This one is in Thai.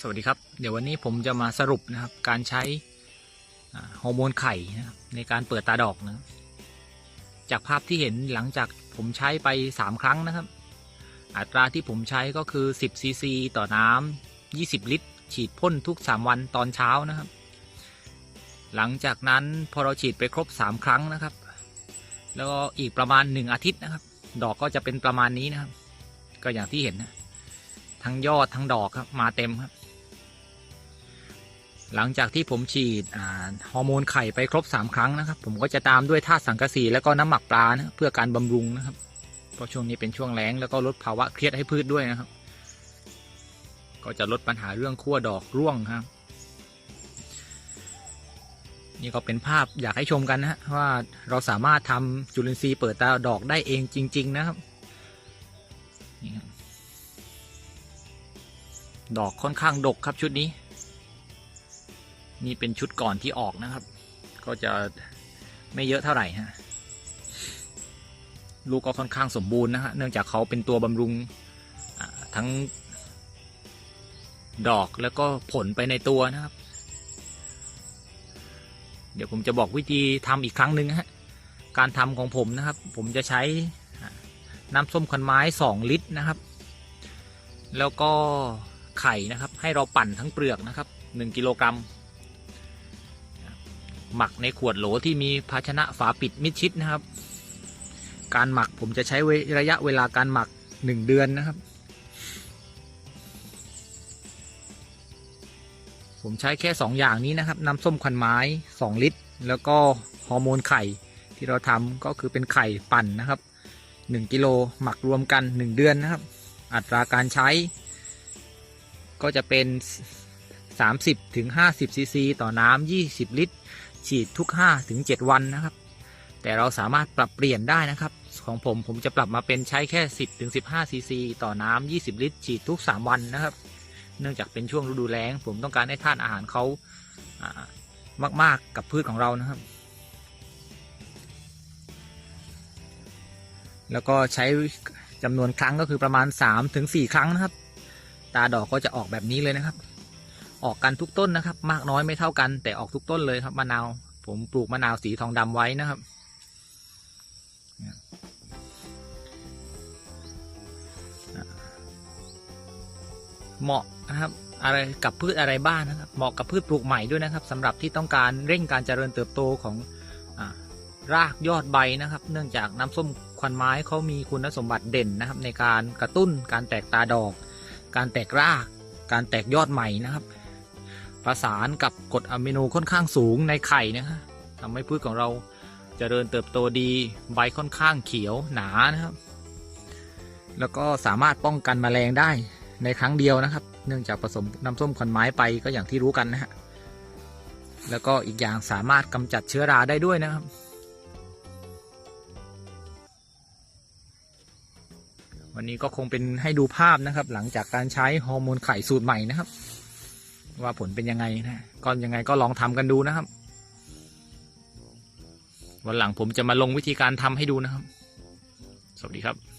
สวัสดีครับ เดี๋ยววันนี้ผมจะมาสรุปนะครับ การใช้ฮอร์โมนไข่นะในการเปิดตาดอกนะจากภาพที่เห็นหลังจากผมใช้ไป 3 ครั้งนะครับ อัตราที่ผมใช้ก็คือ 10ซีซีต่อน้ำ20 ลิตร ฉีดพ่นทุก 3 วันตอนเช้านะครับ หลังจากนั้นพอเราฉีดไปครบ 3 ครั้งนะครับ แล้วอีกประมาณ 1 อาทิตย์นะครับ ดอกก็จะเป็นประมาณนี้นะครับ ก็อย่างที่เห็นนะทั้งยอดทั้งดอกครับมาเต็มครับ หลังจากที่ผมฉีดฮอร์โมนไข่ไปครบ 3 ครั้งนะครับ ผมก็จะตามด้วยธาตุสังกะสีแล้วก็น้ำหมักปลานะเพื่อการบำรุงนะครับ เพราะช่วงนี้เป็นช่วงแล้งแล้วก็ลดภาวะเครียดให้พืชด้วยนะครับ ก็จะลดปัญหาเรื่องขั้วดอกร่วงครับ นี่ก็เป็นภาพอยากให้ชมกันนะว่าเราสามารถทำจุลินทรีย์เปิดตาดอกได้เองจริง ๆ นะครับดอกค่อนข้างดกครับชุดนี้ นี่เป็นชุดก่อนที่ออกนะครับ ก็จะไม่เยอะเท่าไหร่ฮะลูกก็ค่อนข้างสมบูรณ์นะฮะเนื่องจากเขาเป็นตัวบำรุงทั้งดอกแล้วก็ผลไปในตัวนะครับ เดี๋ยวผมจะบอกวิธีทำอีกครั้งหนึ่งฮะการทำของผมนะครับ ผมจะใช้น้ำส้มคันไม้สองลิตรนะครับ แล้วก็ไข่นะครับ ให้เราปั่นทั้งเปลือกนะครับหนึ่งกิโลกรัม หมักในขวดโหลที่มีภาชนะฝาปิดมิดชิดนะครับ การหมักผมจะใช้ระยะเวลาการหมักหนึ่งเดือนนะครับ ผมใช้แค่สองอย่างนี้นะครับ น้ำส้มคันไม้สองลิตร แล้วก็ฮอร์โมนไข่ที่เราทำก็คือเป็นไข่ปั่นนะครับหนึ่งกิโลหมักรวมกันหนึ่งเดือนนะครับ อัตราการใช้ ก็จะเป็น 30ถึง50ซีซีต่อน้ำ20 ลิตร ฉีดทุก5ถึง7วันนะครับ แต่เราสามารถปรับเปลี่ยนได้นะครับ ของผมผมจะปรับมาเป็นใช้แค่ 10ถึง15ซีซีต่อน้ำ20 ลิตร ฉีดทุก 3 วันนะครับ เนื่องจากเป็นช่วงฤดูแล้ง ผมต้องการให้ธาตุอาหารเขาามากๆกับพืชของเรานะครับ แล้วก็ใช้จำนวนครั้งก็คือประมาณ3ถึง4ครั้งนะครับ ตาดอกก็จะออกแบบนี้เลยนะครับ ออกกันทุกต้นนะครับ มากน้อยไม่เท่ากัน แต่ออกทุกต้นเลยครับมะนาวผมปลูกมะนาวสีทองดำไว้นะครับ เหมาะนะครับ อะไรกับพืชอะไรบ้างนะครับ เหมาะกับพืชปลูกใหม่ด้วยนะครับสำหรับที่ต้องการเร่งการเจริญเติบโตของอรากยอดใบนะครับ เนื่องจากน้ำส้มควันไม้เขามีคุณสมบัติเด่นนะครับ ในการกระตุ้นการแตกตาดอก การแตกราก การแตกยอดใหม่นะครับ ประสานกับกรดอะมิโนค่อนข้างสูงในไข่นะครับทำให้พืชของเราเจริญเติบโตดีใบค่อนข้างเขียวหนานะครับ แล้วก็สามารถป้องกันแมลงได้ในครั้งเดียวนะครับ เนื่องจากผสมน้ำส้มควันไม้ไปก็อย่างที่รู้กันนะฮะแล้วก็อีกอย่างสามารถกำจัดเชื้อราได้ด้วยนะครับ วันนี้ก็คงเป็นให้ดูภาพนะครับ หลังจากการใช้ฮอร์โมนไข่สูตรใหม่นะครับ ว่าผลเป็นยังไงนะก็ยังไงก็ลองทำกันดูนะครับ วันหลังผมจะมาลงวิธีการทำให้ดูนะครับ สวัสดีครับ